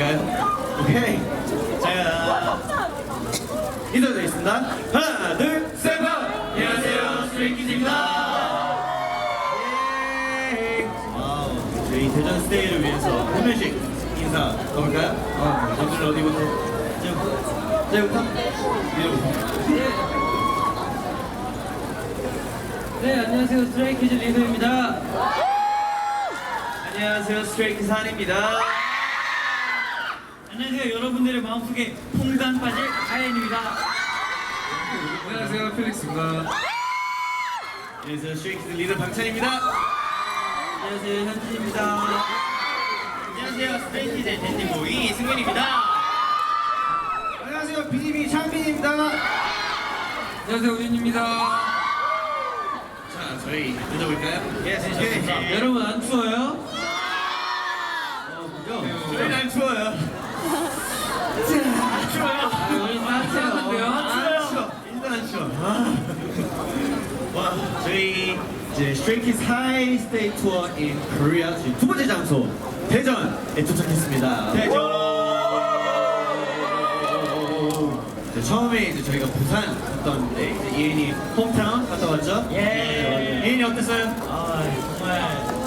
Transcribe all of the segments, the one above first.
될까요? 오케이. 자, 인사드리겠습니다. 하나, 둘, 셋, 넷. 안녕하세요, 스트레이키즈입니다. 예. 저희 대전 스테이를 위해서 한 명씩 인사 가볼까요? 어, 먼저 어디부터? 저, 저부터? 위로부터. 네, 안녕하세요. 스트레이키즈 리더입니다. 안녕하세요, 스트레이키즈 한입니다. 안녕하세요. 여러분들의 마음속에 홍단 빠질 하연입니다. 안녕하세요 필릭스입니다. 안녕하세요, 스트레이키즈 리더 방찬입니다. 안녕하세요. 현진입니다. 안녕하세요, 스트레이키즈의 댄디보이 승민입니다. 안녕하세요, BDB 창빈입니다. 안녕하세요 우진입니다. 자, 저희 앉아볼까요? 예, 좋습니다. 여러분 안 추워요? 저희는 안 추워요. 와, 저희 이제 스트레이키즈 하이 스테이 투어 인 코리아 저희 두 번째 장소 대전에 도착했습니다. 대전. 네, 처음에 이제 저희가 부산 갔던 데 이제 이은이 홈타운 갔다 왔죠? 예. 이은이 어땠어요? 아, 정말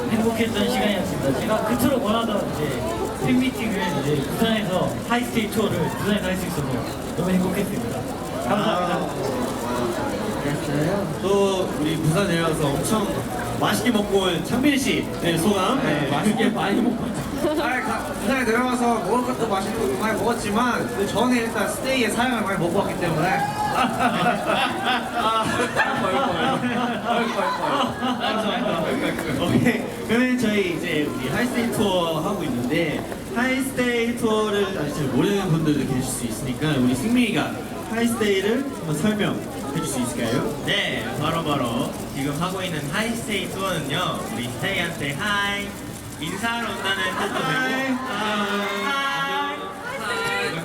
행복했던 시간이었습니다. 제가 그토록 원하던 이제 팬미팅을 이제 부산에서 하이스테이 투어를 부산에서 할 수 있어서 너무 행복했습니다. 감사합니다. 또 우리 부산 내려와서 엄청 맛있게 먹고 온 창빈 씨. 네, 소감? 네, 맛있게 많이 먹고 아, 가- 부산에 내려와서 먹을 것도 맛있는 것도 많이 먹었지만 그 전에 일단 스테이의 사양을 많이 먹고 왔기 때문에. 오케이. 그러면 저희 이제 우리 하이스테이 투어 하고 있는데 하이스테이 투어를 아직 잘 모르는 분들도 계실 수 있으니까 우리 승민이가 하이스테이를 한번 설명 해줄 수 있을까요? 네, 바로바로 지금 하고 있는 하이스테이 투어는요, 우리 스테이한테 하이, 인사하러 온다는 뜻도 되고, 하이,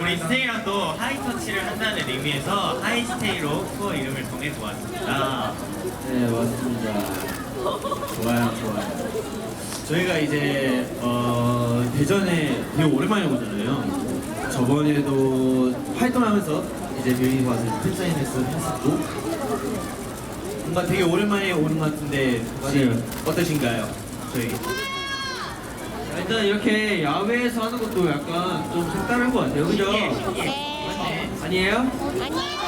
우리 스테이랑 또 하이터치를 한다는 의미에서 하이스테이로 투어 이름을 정해보았습니다. 네 맞습니다. 좋아요 좋아요. 저희가 이제 어, 대전에 되게 오랜만에 오잖아요. 저번에도 활동하면서 여기 와서 팬사인회스 했었고 뭔가 되게 오랜만에 오는 것 같은데 혹시 맞아요. 어떠신가요? 저희 일단 이렇게 야외에서 하는 것도 약간 좀 색다른 것 같아요. 그죠? 네. 아니에요? 아니에요.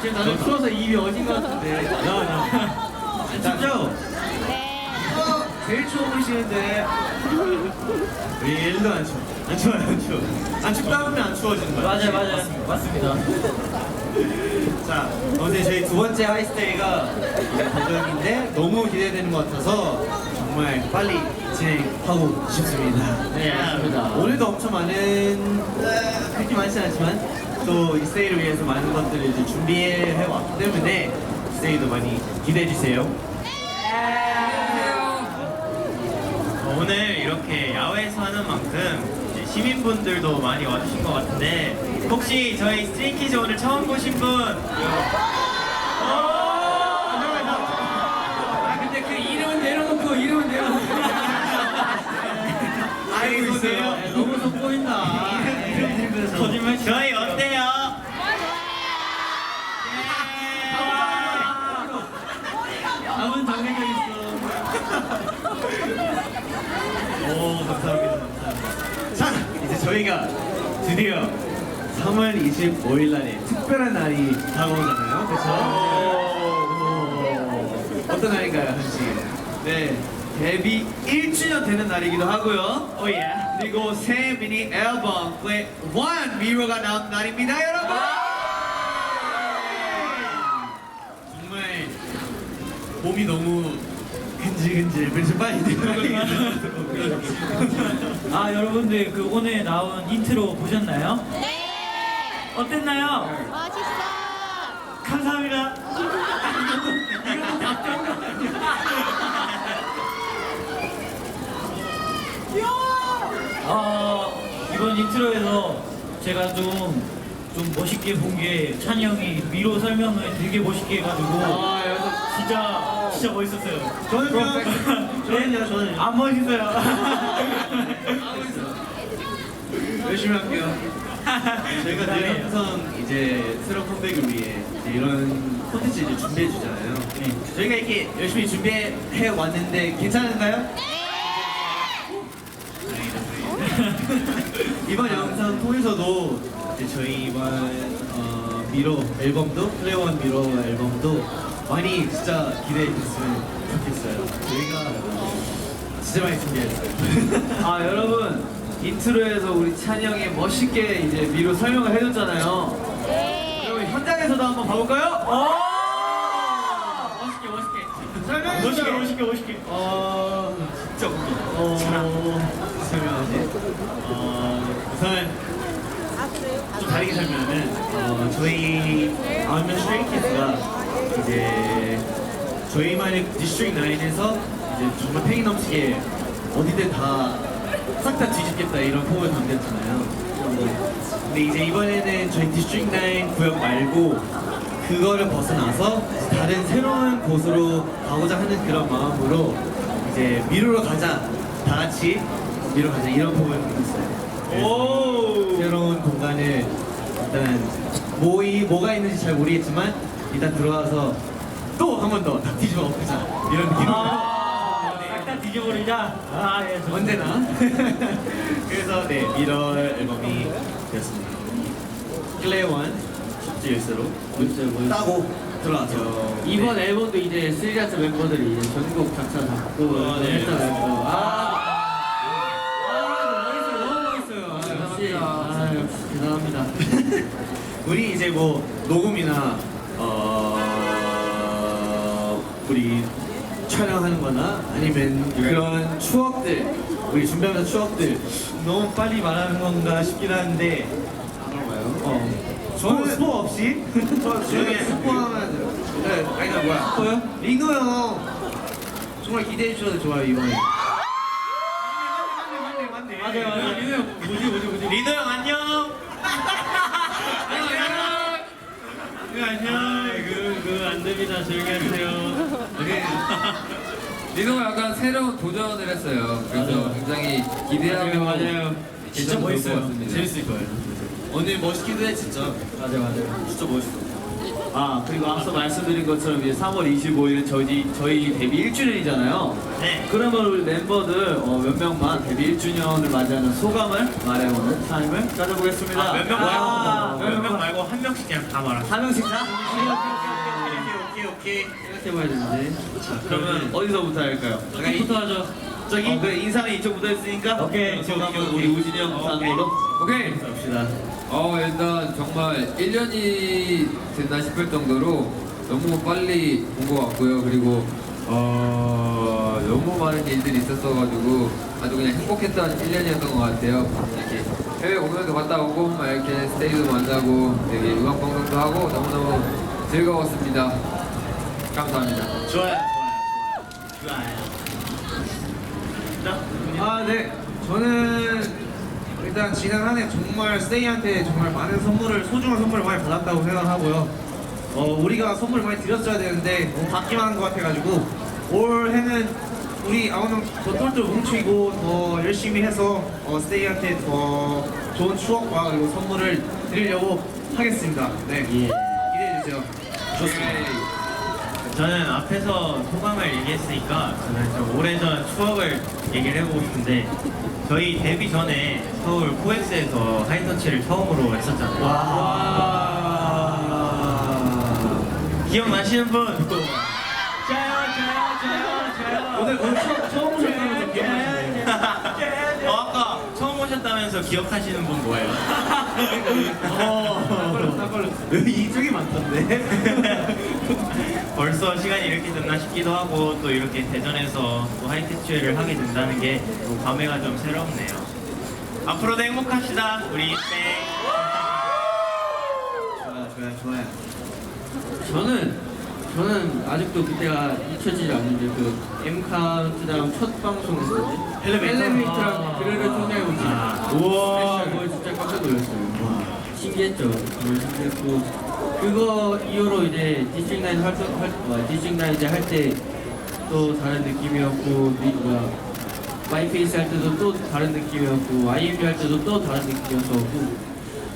지금 나는 추워서 입이 어진 것 같은데. 아, 진짜죠? 네. 제일 추워 보이시는데 우리 일도 안 추워 안 추워요 안 추워 안 춥다 보면 안 추워지는 거예요 맞아요, 맞아요. 맞습니다. 자, 어제 저희 두 번째 하이스테이가 대전인데 너무 기대되는 것 같아서 정말 빨리 진행하고 싶습니다. 네, 맞습니다. 오늘도 엄청 많은 아, 그렇게 많지 않지만 또 이 스테이를 위해서 많은 것들을 이제 준비해 왔기 때문에 스테이도 많이 기대해 주세요. 오늘 이렇게 야외에서 하는 만큼 이제 시민분들도 많이 와주신 것 같은데, 혹시 저희 스트레이키즈 오늘 처음 보신 분? 아, 근데 그 이름은 내려놓고, 이름은 내려놓고. 알고 있어요. 네, 너무 돋보인다. 거짓말 저희 감사합니다. 감사합니다. 자, 이제 저희가 드디어 3월 25일 날에 특별한 날이 다가오잖아요. 그렇죠? 어떤 날인가요, 한씨? 네 데뷔 1주년 되는 날이기도 하고요 오 예. 그리고 새 미니 앨범 플레이 1 미로가 나온 날입니다 여러분 정말 몸이 너무 근질근질 그래서 빨리 아, 여러분들 그 오늘 나온 인트로 보셨나요? 네. 어땠나요? 멋있어. 감사합니다. 아, 이번 인트로에서 제가 좀, 좀 멋있게 본 게 찬이 형이 미로 설명을 되게 멋있게 해가지고 진짜 진짜 멋있었어요. 저는요? 저는요, 저는 안 멋있어요. 열심히 할게요. 저희가 늘 항상 이제 새로운 컴백을 위해 이제 이런 콘텐츠 이제 준비해 주잖아요. 저희가 이렇게 열심히 준비해 왔는데 괜찮은가요? 이번 영상 통해서도 이제 저희 이번 어, 미로 앨범도 플레이원 미로 앨범도 많이 진짜 기대해 주셨으면 좋겠어요. 저희가 진짜 많이 준비했어요. 아 여러분 인트로에서 우리 찬이 형이 멋있게 이제 미로 설명을 해줬잖아요. 네. 그럼 현장에서도 한번 봐볼까요? 멋있게 멋있게. 설명해 멋있게 주세요. 멋있게 멋있게 어 진짜 웃겨 어 설명하지 어 우선 좀 다르게 설명하면 어 저희 아웃면 스트레이키즈가 이제 저희만의 디스트릭 9에서 이제 정말 팽이 넘치게 어디든 다 싹 다 뒤집겠다 이런 포부가 담겼잖아요 근데 이제 이번에는 저희 디스트릭 9 구역 말고 그거를 벗어나서 다른 새로운 곳으로 가고자 하는 그런 마음으로 이제 미로로 가자 다 같이 미로 가자 이런 부분을 있어요. 오 새로운 공간을 일단 뭐이 뭐가 있는지 잘 모르겠지만 일단 들어와서 또 한 번더다 뒤집어 엎자 이런 느낌으로 싹다 뒤져버리자. 아 예. 좋습니다. 언제나 그래서 네 미러 앨범이 되었습니다. 클레원 숙제 열쇠로 따고 들어왔죠. 이번 네. 앨범도 이제 스리라스 멤버들이 이제 전곡 작사 작곡을 어, 네. 했잖아요. 아, 아, 멋있어요, 너무 멋있어요. 아, 역시, 아, 역시 대단합니다. 우리 이제 뭐 녹음이나 어 우리 촬영하는 거나 아니면 그런 추억들 우리 준비하면서 추억들 너무 빨리 말하는 건가 싶긴 한데? 어 저는 스포 없이 저 지금 스포하면 돼요. 네, 아니 나 뭐야? 스포요? 리노 형 정말 기대해 주셔도 좋아요 이번에. 맞아요 맞아요. 리노 형 뭐지 뭐지 뭐지. 리더 형 안녕. 그 안녕 됩니다 조용히 하세요 리노가 약간 새로운 도전을 했어요. 그래서 굉장히 기대하고 맞아요 진짜 멋있어요. 재밌을 거예요 오늘 멋있기도 해 진짜 맞아요, 맞아요. 진짜 멋있어 아, 그리고 앞서 말씀드린 것처럼 이제 3월 25일은 저희, 저희 데뷔 1주년이잖아요. 네. 그러면 우리 멤버들 어, 몇 명만 데뷔 1주년을 맞이하는 소감을 말해보는 타임을 가져보겠습니다. 아, 몇명 아, 말고 몇 명 말고 한 명씩 그냥 다 말아. 한 명씩 다? 오케이 오케이 생각해봐야 되는데. 자, 그러면 어디서부터 할까요? 저기부터 하죠. 저기? 어, 그래, 인사는 이쪽부터 했으니까. 오케이. 소감은 우리 우진이 형부터 하는 걸로. 오케이. 갑시다. 어 일단 정말 1년이 됐나 싶을 정도로 너무 빨리 온 것 같고요. 그리고 어 너무 많은 일들이 있었어가지고 아주 그냥 행복했던 1년이었던 것 같아요. 이렇게 해외 공연도 갔다 오고 막 이렇게 스테이도 만나고 되게 음악 방송도 하고 너무너무 즐거웠습니다. 감사합니다. 좋아요 좋아요 좋아요 아, 네. 저는 일단 지난 한 해 정말 스테이한테 정말 많은 선물을 소중한 선물을 많이 받았다고 생각하고요. 어, 우리가 선물 많이 드렸어야 되는데 너무 받기만 한 것 같아가지고 올 해는 우리 아홉 명더 똘똘 뭉치고 더 열심히 해서 어, 스테이한테 더 좋은 추억과 그리고 선물을 드리려고 하겠습니다. 네. 기대해 주세요. 좋습니다. 저는 앞에서 소감을 얘기했으니까 저는 좀 오래전 추억을 얘기를 해보고 싶은데 저희 데뷔 전에 서울 코엑스에서 하이터치를 처음으로 했었잖아요. 기억나시는 분? 저요 저요 저요 저요 오늘 오늘 처음, 오셨다면서 기억하시는 분 뭐예요? 여기 이쪽이 많던데 벌써 시간이 이렇게 됐나 싶기도 하고 또 이렇게 대전에서 또 하이테츠를 하게 된다는 게 또 감회가 좀 새롭네요. 앞으로도 행복합시다 우리 네. 좋아요 좋아요 좋아요 저는 저는 아직도 그때가 잊혀지지 않는데 그 M 카운트다운 첫 방송했을 때 엘리베이터? 엘리베이터랑 아. 그래를 통해 오지 아. 우와 그걸 진짜 깜짝 놀랐어요 신기했죠 정말 신기했고 그거 이후로 이제 디스트릭 나인 활동 할 어, 디스트릭 나인 이제 할 때 또 다른 느낌이었고 미, 뭐야 마이페이스 할 때도 또 다른 느낌이었고 IMB 할 때도 또 다른 느낌이었고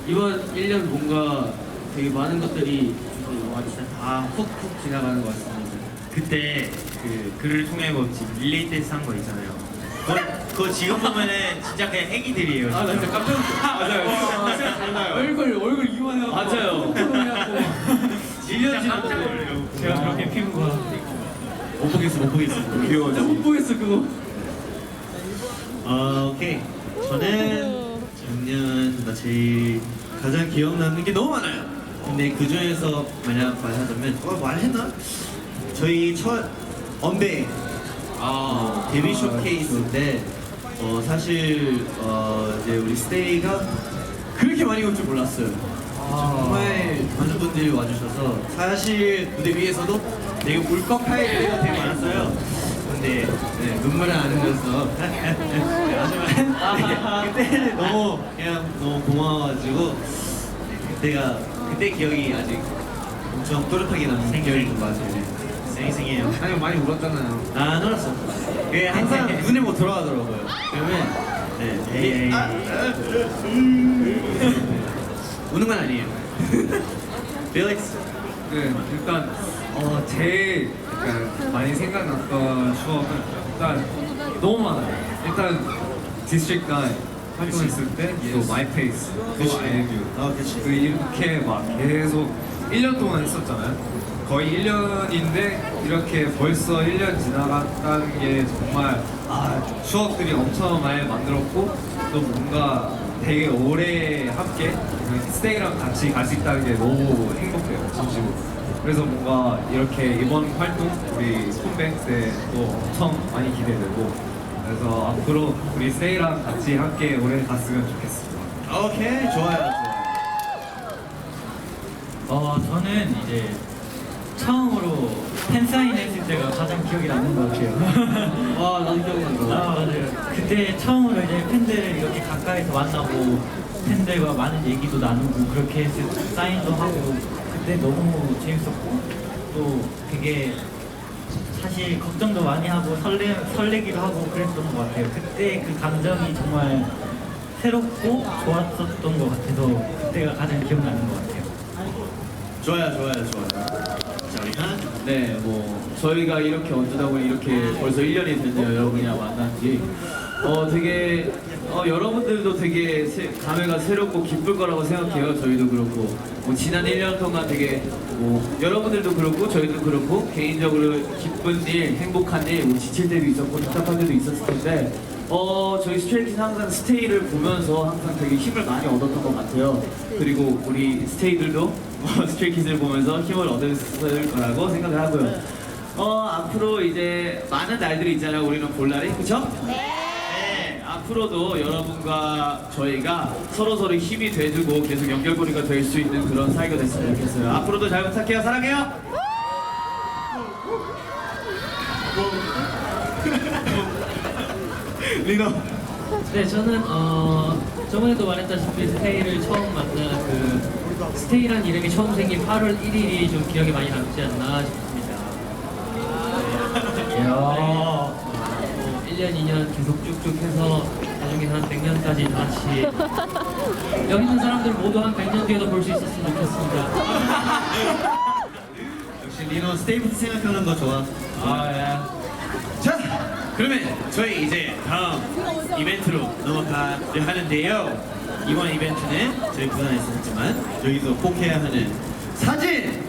이번 1년 뭔가 되게 많은 것들이 와 진짜 다 훅훅 지나가는 것 같습니다. 그때 그 글을 통해 뭐 지금 릴레이 댄스 한 거 있잖아요. 그거, 그거 지금 보면은 진짜 그냥 애기들이에요. 아, 나 진짜 깜짝 놀랐어요. 맞아요. 달라요. 얼굴, 얼굴 이만해요. 맞아요. 진짜 깜짝 놀래요. 제가 그렇게 피부가 못 보겠어, 못 보겠어. 귀여워. 못 보겠어, 그거. 어, 오케이. 저는 작년 나 제일 가장 기억 남는 게 너무 많아요. 근데 그 중에서 만약 말하자면 어 말했나? 저희 첫 언베 어, 데뷔 쇼케이스 때 어, 사실 어, 이제 우리 스테이가 그렇게 많이 올 줄 몰랐어요. 정말 많은 분들이 와주셔서 사실 무대 위에서도 되게 울컥할 때가 되게 많았어요. 근데 네, 눈물을 안 흘려서 네, 하지만 네, 그때는 너무 그냥 너무 고마워가지고 네, 그때가 그때 기억이 아직 엄청 또렷하게 남는 기억이 좀 맞아요. 네. 생생해요. 아니 많이 울었잖아요. 안 울었어. 그게 항상 눈에 못 들어가더라고요. 그러면 네, 에이, 에이. 아, 아, 음. 우는 건 아니에요. 릴렉스. 네, 일단 어, 제일 약간 많이 생각났던 추억은 일단 너무 많아요. 일단 디스트릭 9 활동했을 때 또 마이페이스, 또 아이뮤 아, 그치. 그 이렇게 막 계속 1년 동안 했었잖아요. 거의 1년인데 이렇게 벌써 1년 지나갔다는 게 정말 아, 추억들이 엄청 많이 만들었고 또 뭔가 되게 오래 함께 스테이랑 같이 갈 수 있다는 게 너무 행복해요, 진심으로. 그래서 뭔가 이렇게 이번 활동 우리 컴백 때또 엄청 많이 기대되고 그래서 앞으로 우리 스테이랑 같이 함께 오래 갔으면 좋겠습니다. 오케이, 좋아요, 좋아요. 어 저는 이제 처음으로 팬사인 했을 때가 가장 기억이 남는 것 같아요. 와, 나도 기억난다. 아 맞아요. 그때 처음으로 이제 팬들을 이렇게 가까이서 만나고 팬들과 많은 얘기도 나누고 그렇게 해서 사인도 하고 그때 너무 재밌었고 또 되게 사실 걱정도 많이 하고 설레 설레기도 하고 그랬던 것 같아요. 그때 그 감정이 정말 새롭고 좋았었던 것 같아서 그때가 가장 기억나는 것 같아요. 좋아요, 좋아요, 좋아요. 자, 우리 한. 네, 뭐 저희가 이렇게 어쩌다 보니 이렇게 벌써 1년이 됐네요. 여러분이랑 만난 지. 어, 되게 어, 여러분들도 되게 새- 감회가 새롭고 기쁠 거라고 생각해요. 저희도 그렇고 뭐 지난 1년 동안 되게 뭐 여러분들도 그렇고 저희도 그렇고 개인적으로 기쁜 일, 행복한 일, 뭐 지칠 때도 있었고 답답한 때도 있었을 텐데 어 저희 스트레이키즈 항상 스테이를 보면서 항상 되게 힘을 많이 얻었던 것 같아요. 그리고 우리 스테이들도 스트레이키즈를 보면서 힘을 얻었을 거라고 생각을 하고요. 어 앞으로 이제 많은 날들이 있잖아요. 우리는 볼 날이 그렇죠? 네, 앞으로도 여러분과 저희가 서로 서로 힘이 돼주고 계속 연결고리가 될 수 있는 그런 사이가 됐으면 좋겠어요. 앞으로도 잘 부탁해요. 사랑해요. 리노. 네, 저는 어 저번에도 말했다시피 스테이를 처음 만난 그 스테이란 이름이 처음 생긴 8월 1일이 좀 기억에 많이 남지 않나 싶습니다. 네. 어, 뭐 1년, 2년 계속 쭉쭉 해서 나중에 한 100년까지 다시 여기 있는 사람들 모두 한 100년 뒤에도 볼 수 있었으면 좋겠습니다. 역시 리노 스테이부터 생각하는 거 좋아. 아, 예. 자, 그러면 저희 이제 다음 이벤트로 넘어가려 하는데요. 이번 이벤트는 저희 부산에서 했지만 여기서 꼭 해야 하는 사진!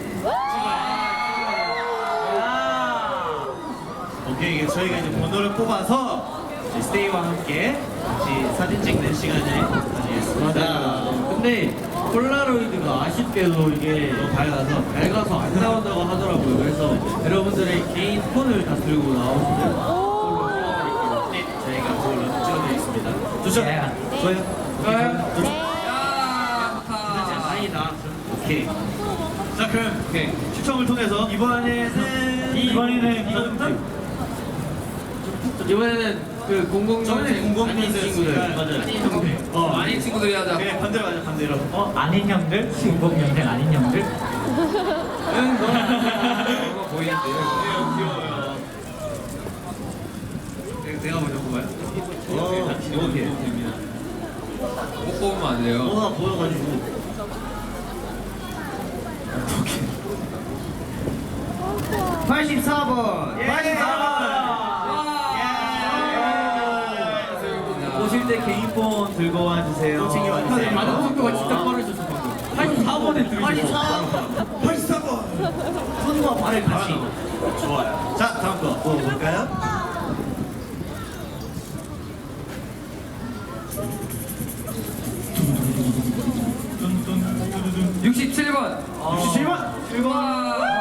이게 저희가 이제 번호를 뽑아서 이제 스테이와 함께 같이 사진 찍는 시간을 가지겠습니다. 근데 폴라로이드가 아쉽게도 이게 너무 밝아서 밝아서 안 나온다고 하더라고요. 그래서 여러분들의 개인 폰을 다 들고 나오시면 네, 저희가 그걸로 찍어드리겠습니다. 좋죠? 예. 좋아요? 좋아요. 좋죠? 다행이다. 오케이. 자, 그럼 오케이. 추첨을 통해서 이번에는 이번에는 이거부터 이번에는 그 공공 저번에 공공 친구들. 맞아요. 어. 어, 아닌 친구들이 하자. 그래 반대로 하자 반대로. 어? 아닌 형들? 중복 연맹 아닌 형들? 응, 뭐, 뭐, 뭐, 너 보이는데. 귀여워요. 네, 내가- 먼저 뽑아요. 어, 오케이. 못 뽑으면 안 돼요. 어, 뭐가 보여가지고. 84번. 84번. 예. 때 개인폰 들고 와주세요. 챙겨와주세요. 반응 속도가 진짜 빠르셨어 방금. 84번에 들으셨어. 84번! 손과 발을 같이. 좋아요. 자, 다음 거 뽑아볼까요? 육십칠 번 67번! 7번.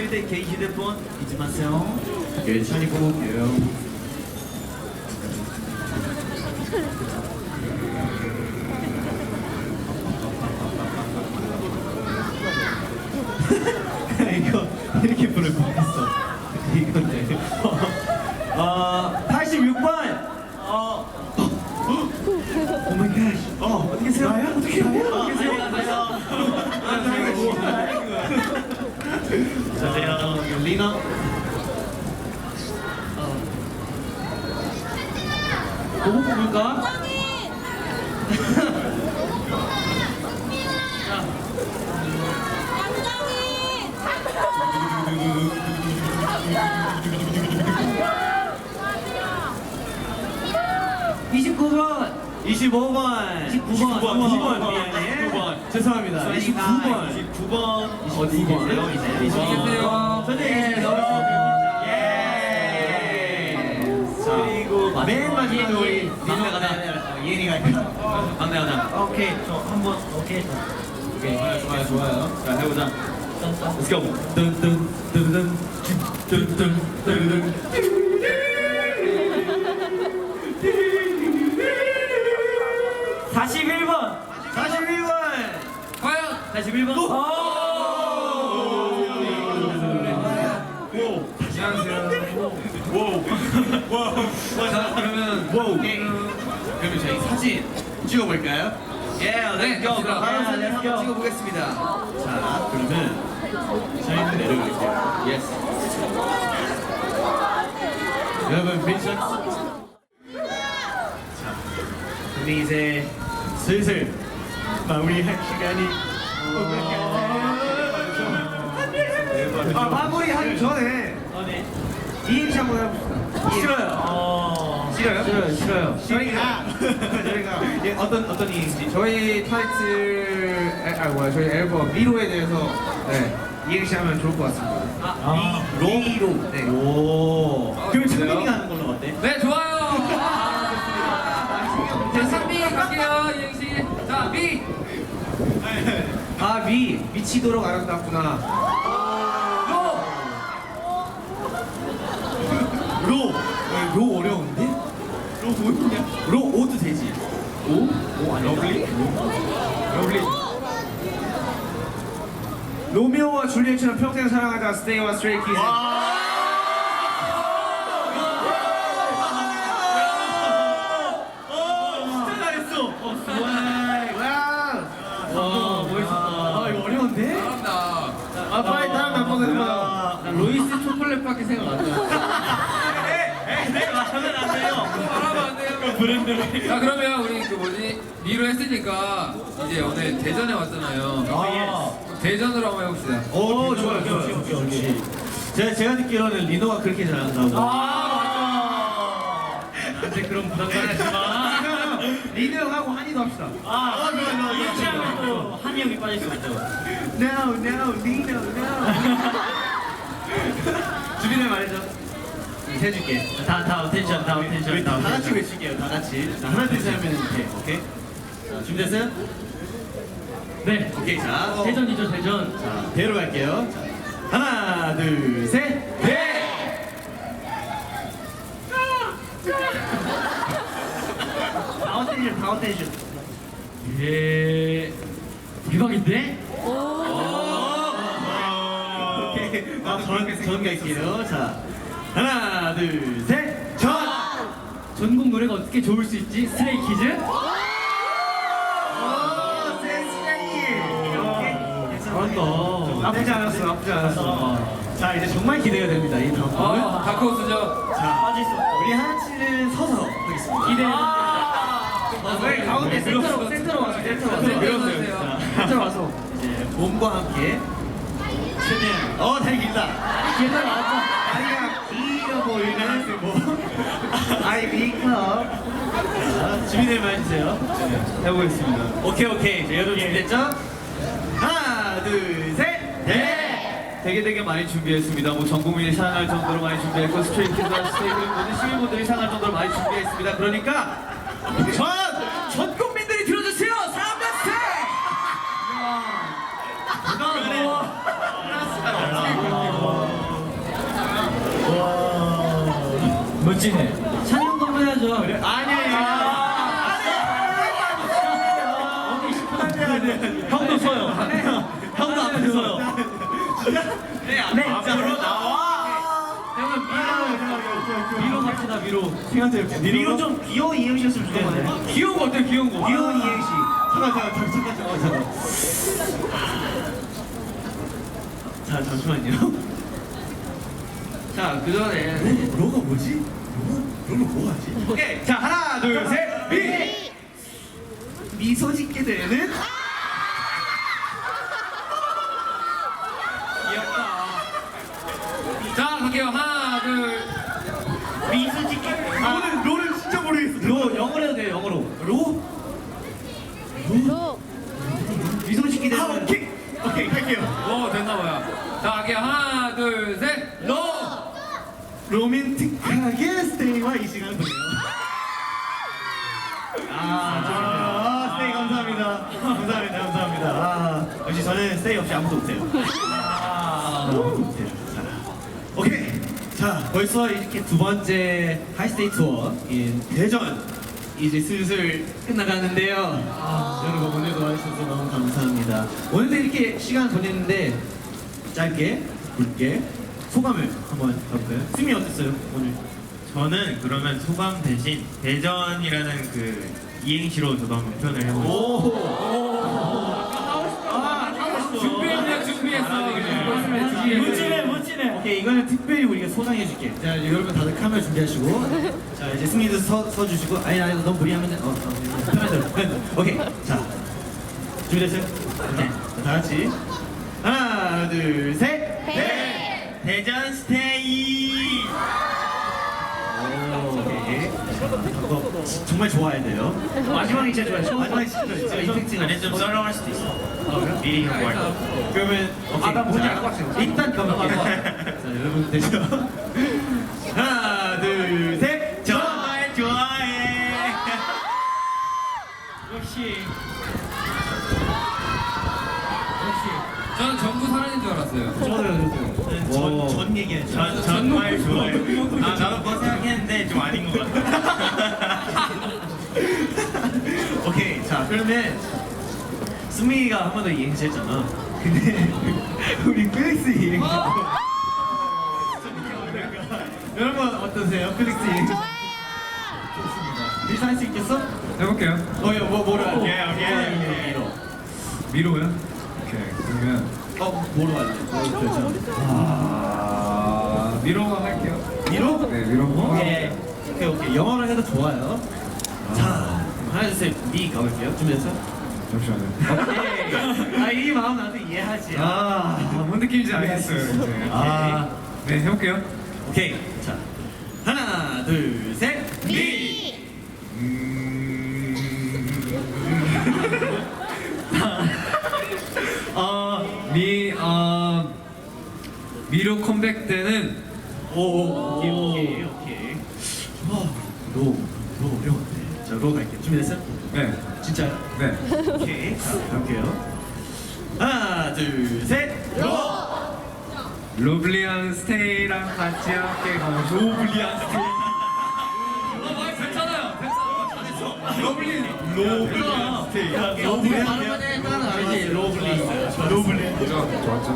7대 K 휴대폰 잊지 마세요. 괜찮이고, 예. 뭐고 뽑을까? 번 25번. 29번. 29번. 미안해. 29번. 죄송합니다. 29번. 29번. 어디 계세요? 이제. 안녕히 계세요. 선생님, 너무 예. 맨 마지막에 우리 리나가 나. 예니가 있다. 막내 하자. 오케이 저 한번 오케이 오케이. 좋아요, 좋아요, 좋아요. 자, 해보자. Let's go. 뜬뜬 뜬뜬 뜬뜬 뜬뜬. 41번 41번. 과연 41번 와우. 그러면 저희 사진 찍어볼까요? 예, 네, let's go. 갑시다. 바로 사진 let's 한번. 찍어보겠습니다. 자, 그러면 저희는 내려갈게요. 예스. 여러분, 미션. 자, 우리 이제 슬슬 마무리할 시간이 아 마무리하기 전에 네. 이행시 한번 해봅시다. 싫어요. 어... 싫어요? 싫어요, 싫어요. 저희가 저희가 예, 어떤 어떤 이행시? 저희 타이틀 에, 아 뭐야 저희 앨범 미로에 대해서 네 이행시 하면 좋을 것 같습니다. 아, 로? 미로. 네. 오. 그럼 그래요? 창민이가 하는 걸로 어때? 네 좋아요. 자 3비 갈게요 이행시. 자 미. 아 미 미치도록 아름답구나. 로. 어, 로 어려운데? 로 뭐냐? 로 오도 되지. 오? 오 아니야. 러블리? 러블리. 로미오와 줄리엣처럼 평생 사랑하자 스테이와 스트레이키즈. 안 돼요. 자 그러면 우리 그 뭐지 미로 했으니까 이제 오늘 대전에 왔잖아요. 아, 대전으로 한번 해봅시다. 오 좋아요 좋아요. 오케이 오케이. 제가 제가 듣기로는 리노가 그렇게 잘한다고. 아 나한테 그런 부담감 하지 마. 리드 형하고 한이도 합시다. 아, 이렇게 하면 또 한이 형이 빠질 수 없죠 No, no, 리드, no. 주빈을 말해줘. 해줄게. 다, 다음 텐션 다음 텐션 다 다음 같이. 외칠게요. 다 같이. 자, 하나 둘셋 하면 이렇게. 오케이. 자, 준비됐어요? 네 오케이. 자, 대전이죠 대전 자, 배로 갈게요. 자, 하나, 둘, 셋, 배! 다운 텐션, 다운 텐션. 예 대박인데? 오케이. 아, 전, 전 갈게요. 자, 하나, 둘, 셋, 전! 전국 노래가 어떻게 좋을 수 있지? 스트레이키즈? 잘한다. 나쁘지 않았어, 나쁘지 않았어. 자 이제 정말 기대가 됩니다. 이 다음 곡은 어, 다크호스죠. 빠질 수 없죠. 우리 하나 씨는 서서 하겠습니다. 기대해. 왜 가운데 센터로 센터로 와서 센터로 와서 밀었어요. 센터로 와서 이제 몸과 함께 최대한 어 다리 길다. 기대 나왔죠. 다리가 길어 보이는 뭐 아이 메이크업. 자, 준비되면 해주세요. 네, 해보겠습니다. 오케이 오케이. 자, 여러분 준비됐죠? 하나 둘 셋. 네. 되게 되게 많이 준비했습니다. 뭐 전 국민이 사랑할 정도로 많이 준비했고 스트레이키즈와 스테이크 모든 시민분들이 사랑할 정도로 많이 준비했습니다. 그러니까 전, 전 멋지네. 찬영 한번 해야죠. 형도 서요. 형도 앞에 서요. 네. 앞으로 나와. 미로 갑시다 미로. 미로 좀 귀여운 이행시였으면 좋겠는데. 귀여운 거 어때요? 귀여운 거. 귀여운 이행시. 잠깐 잠깐 잠깐 잠깐 잠깐. 자 잠시만요. 자 그 전에 로가 뭐지? 오케이 자 하나 둘 셋. 미. 미소 짓게 되는. 자, 갈게요. 하나, 둘. 미소 짓게. 못해요. 아, 못해요. 자, 오케이. 자, 벌써 이렇게 두 번째 하이스테이 투어인 대전 이제 슬슬 끝나가는데요. 아, 여러분 오늘도 와주셔서 너무 감사합니다. 오늘도 이렇게 시간 보냈는데 짧게 굵게 소감을 한번 해볼까요? 승미 어땠어요 오늘? 저는 그러면 소감 대신 대전이라는 그 이행시로 저도 한번 표현을 해보겠습니다. 준비 소장해줄게. 자 이제 여러분 다들 카메라 준비하시고 자 이제 승리도 서, 서주시고 아니 아니 너무 무리하면 어, 어 편하대로 편하대로. 오케이 자 준비됐어요? 오케이 자, 다 같이 하나 둘 셋. 네. 대전 스테이! 오케이. 이거 정말 좋아야 돼요. 마지막이 진짜 좋아요. 마지막이 진짜. 진짜 이펙트가 안에 좀 썰렁할 수도 있어. 미리 경고할 거. 그러면 오케이. 아, 나 뭔지 자, 알것 같아요. 일단 가볼게요. 자, 여러분 되죠? 하나, 둘, 셋. 정말 좋아해! 역시. 저는 전부 사랑인 줄 알았어요. 전, 전 얘기하죠. 전, 정말 좋아해. 아, 나도 그거 생각했는데 좀 아닌 것 같아. 오케이. 자, 그러면 승민이가 한 번 더 이행시 했잖아. 근데 우리 플렉스 이행시. 여러분 어떠세요? 이행시. 좋아요. 좋습니다. 리사 할수 있겠어? 해볼게요. 어, 야, 뭐, 뭐로 할게? 오케이, 오케이. 미로. 미로요? 오케이. 그러면 어, 뭐로 할래? 뭐. 아, 미로만 할게요. 미로? 네, 미로. 오케이. 오케이, 오케이. 영어로 해도 좋아요. 자, 하나, 둘, 셋. 미 가볼게요. 준비됐어? 잠시만요. 아, 이 마음 나도 이해하지. 아, 뭔 느낌인지 알겠어요. 이제. 아, 네, 해볼게요. 오케이. 자, 하나, 둘, 셋. 미. 어, 미, 어, 미로 컴백 때는 오, 오케이, 오케이, 오케이. 어, 로, 로 어려운데. 자, 로 갈게요. 준비됐어요? 네, 진짜요? 네. 오케이. 자, 가볼게요. 하나, 둘, 셋. 로! 로블리안 스테이랑 같이 함께 가는 로블리안 스테이. 로블리. 로블리 스테이. 로블리 알지? 로블리. 로블리. 좋았죠.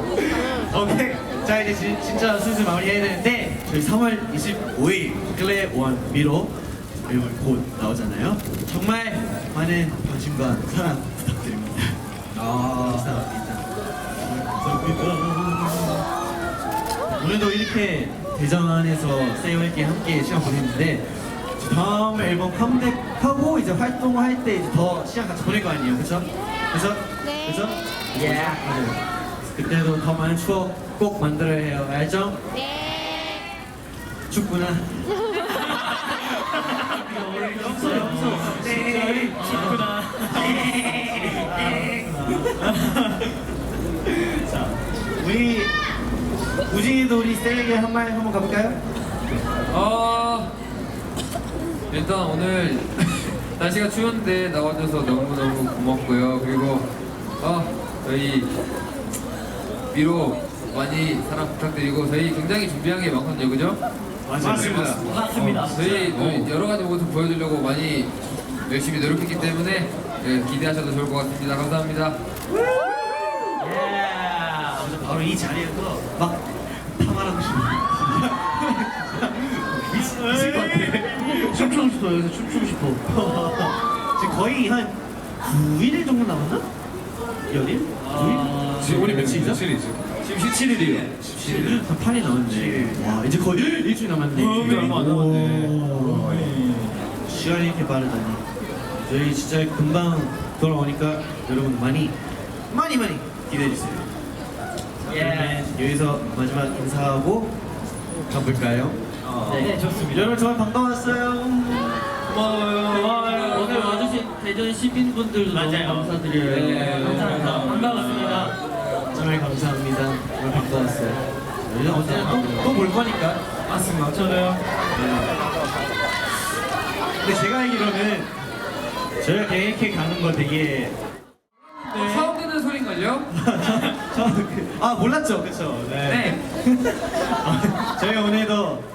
오케이. 자 이제 진, 진짜 슬슬 마무리해야 되는데 저희 3월 25일 클레 원 미로 앨범 곧 나오잖아요. 정말 많은 관심과 사랑 부탁드립니다. 아, 감사합니다. 감사합니다. 이렇게 대전에서 세이와 함께 시간 보냈는데 다음 앨범 컴백하고 이제 활동할 때 이제 더 시간 같이 보낼 거 아니에요, 그렇죠? 그렇죠? 네. 그렇죠? 예. 맞아요. 그때도 더 많은 추억 꼭 만들어야 해요, 알죠? 네. 춥구나. 춥구나. 자, 우리 우진이도 우리 세이에게 한 말 한번 가볼까요? 어, 일단 오늘 날씨가 추운데 나와줘서 너무너무 고맙고요. 그리고 어, 저희 위로 많이 사랑 부탁드리고 저희 굉장히 준비한 게 많거든요. 그죠? 맞습니다. 맞습니다. 저희 또 여러 가지 모습 보여주려고 많이 열심히 노력했기 때문에 예, 기대하셔도 좋을 것 같습니다. 감사합니다. 예. 바로 이 자리에서 막 탐하라고 싶어. 미칠 것 같아. 춤추고 싶어 여기서 춤추고 싶어. 지금 거의 한 9일 정도 남았나? 열일? 9일? 지금 우리 며칠이죠? 며칠이죠? 지금 17일이에요. 17일. 한 8일 남았네. 와, 이제 거의 일주일 남았네. 일주일 얼마 안 남았네. 오. 시간이 이렇게 빠르다니. 저희 진짜 금방 돌아오니까 여러분 많이, 많이 많이 기대해주세요. 그러면 여기서 마지막 인사하고 가볼까요? 네, 좋습니다. 여러분 정말 반가웠어요. 고마워요. 오늘 와주신 대전 시민분들도 맞아요. 너무 감사드려요. 네. 감사합니다. 반가웠습니다. 정말 감사합니다. 정말 반가웠어요. 우리는 언제나 또볼 거니까. 맞습니다. 저도요. 근데 제가 알기로는 저희가 이렇게 가는 거 되게 처음 듣는 소린걸요? 저는 그, 아 몰랐죠, 그렇죠? 네. 저희 오늘도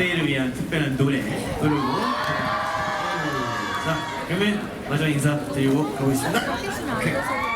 스테이를 위한 특별한 노래 부르고 자 그러면 마지막 인사 드리고 가보겠습니다. 안 돼서